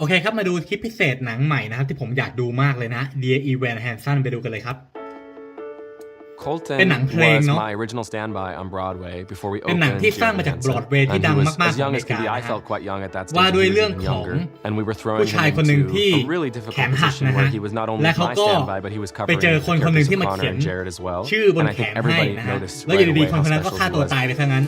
โอเคครับ มาดูคลิปพิเศษหนังใหม่นะครับ ที่ผมอยากดูมากเลยนะ Dear Evan Hansen ไปดูกันเลยครับ Colton เป็นหนังเพลง was เนอะ my original standby on Broadway before we เป็นหนัง opened ที่สร้าง Dear มาจาก Hansen. Broadway ที่ And ดัง he was มากๆ as young ของ as could be. อเม I ริกา felt quite young at that stage. ว่า and ด้วย he was เรื่อง even ของ younger. And we were throwing ผู้ชาย him คนหนึ่ง into ที่ a really แข difficult นหัก position นะ where ฮะ he was not only และเขา my ก็ standby, but he was ไป covering เจอ the คนคนหนึ่ง characters ที่ of มาเขีย Connor น and Jared as well. ชื่อบน And I แข think นให้ everybody นะฮะ noticed แล้วอยู่ right ดี away ๆคน how คนนั้นก็ special ฆ่า he ตัว was. ตายไปซะงั้น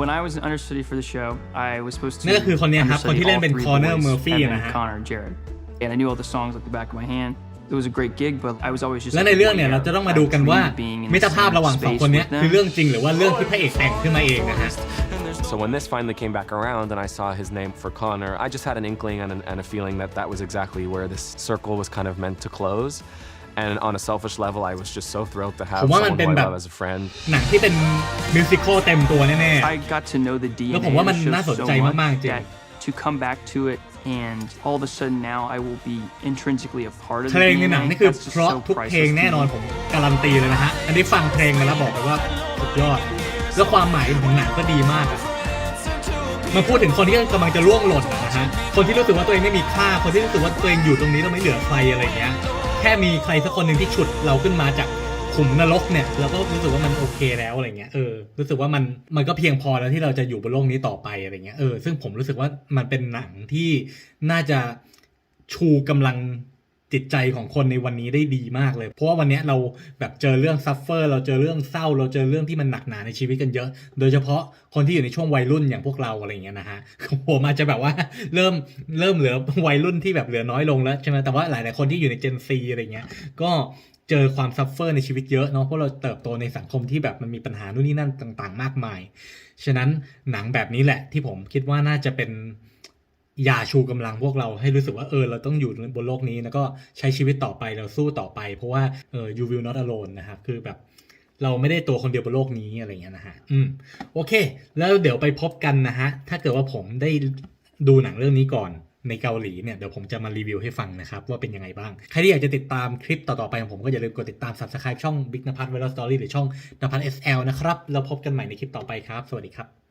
When I was an understudy for the show, I was supposed to นั่นก็คือคนเนี้ยครับ คนที่ understudy เล่น all เป็น three Connor boys, Murphy Evan, นะฮะ Connor and Jared. And I knew all the songs like the back of my hand. It was a great gig, but I was always just และ like ใน a เรื่อง boy เนี่ย there. เราจะต้องมา I ดูกันว่า dreamed being in มิ the ตรภาพ same ระหว่างสอง space คนเนี้ย with them. คือเรื่องจริงหรือว่าเรื่องที่พระเอกแต่งขึ้นมาเองนะฮะ So when this finally came back around and I saw his name for Connor, I just had an inkling and, an, and a feeling that that was exactly where this circle was kind of meant to close. And on a selfish level, I was just so thrilled to have ผมว่ามัน someone เป็น who I แบบ love as a friend. หนังที่เป็นมิวสิควลเต็มตัวแน่ I got to know the DNA แล้วผมว่ามัน of the น่า show สน so ใจ much มากๆจริง that to come back to it and all of a sudden now I will be intrinsically a part of ๆ the เพลงในหนัง DNA. นี่คือ That's just เพราะ so ทุกเพลง priceless แน่ to นอน me. ผมการันตีเลยนะฮะ อันนี้ฟังเพลงมาแล้วบอกเลยว่าสุดยอด แล้วความหมายของหนังก็ดีมากอะมาพูดถึงคนที่กำลังจะล่วงหล่นอะนะฮะ คนที่รู้สึกว่าตัวเองไม่มีค่า คนที่รู้สึกว่าตัวเองอยู่ตรงนี้แล้วไม่เหลือใครอะไรเงี้ย แค่มีใครสักคนหนึ่งที่ฉุดเราขึ้นมาจากขุมนรกเนี่ยเราก็รู้สึกว่ามันโอเคแล้วอะไรเงี้ยเออรู้สึกว่ามันมันก็เพียงพอแล้วที่เราจะอยู่บนโลกนี้ต่อไปอะไรเงี้ยเออซึ่งผมรู้สึกว่ามันเป็นหนังที่น่าจะชูกำลัง จิตใจของคนในวันนี้ได้ดีมากเลย เพราะว่าวันนี้เราแบบเจอเรื่องซัฟเฟอร์ เราเจอเรื่องเศร้า เราเจอเรื่องที่มันหนักหนาในชีวิตกันเยอะ โดยเฉพาะคนที่อยู่ในช่วงวัยรุ่นอย่างพวกเราอะไรเงี้ยนะฮะผมอาจจะแบบว่าเริ่มเริ่มเหลือวัยรุ่นที่แบบเหลือน้อยลงแล้วใช่ไหมแต่ว่าหลาย ๆ คนที่อยู่ในเจนซีอะไรเงี้ยก็เจอความซัฟเฟอร์ในชีวิตเยอะเนาะเพราะเราเติบโตในสังคมที่แบบมันมีปัญหานู่นนี่นั่นต่าง ๆ มากมาย ฉะนั้นหนังแบบนี้แหละที่ผมคิดว่าน่าจะเป็น ยาชูกำลังพวกเราให้รู้สึกว่าเออเราต้องอยู่บนโลกนี้แล้วก็ใช้ชีวิตต่อไปเราสู้ต่อไป เพราะว่าเออ you will not alone นะครับคือแบบเราไม่ได้ตัวคนเดียวบนโลกนี้อะไรเงี้ยนะฮะ อืม โอเค แล้วเดี๋ยวไปพบกันนะฮะ ถ้าเกิดว่าผมได้ดูหนังเรื่องนี้ก่อนในเกาหลีเนี่ย เดี๋ยวผมจะมารีวิวให้ฟังนะครับ ว่าเป็นยังไงบ้าง ใครที่อยากจะติดตามคลิปต่อ ๆ ไปของผมก็อย่าลืมกดติดตาม subscribe ช่อง Big นภัทร Viral Story หรือช่องนภัทร SL นะครับแล้วพบกันใหม่ในคลิปต่อไปครับ สวัสดีครับ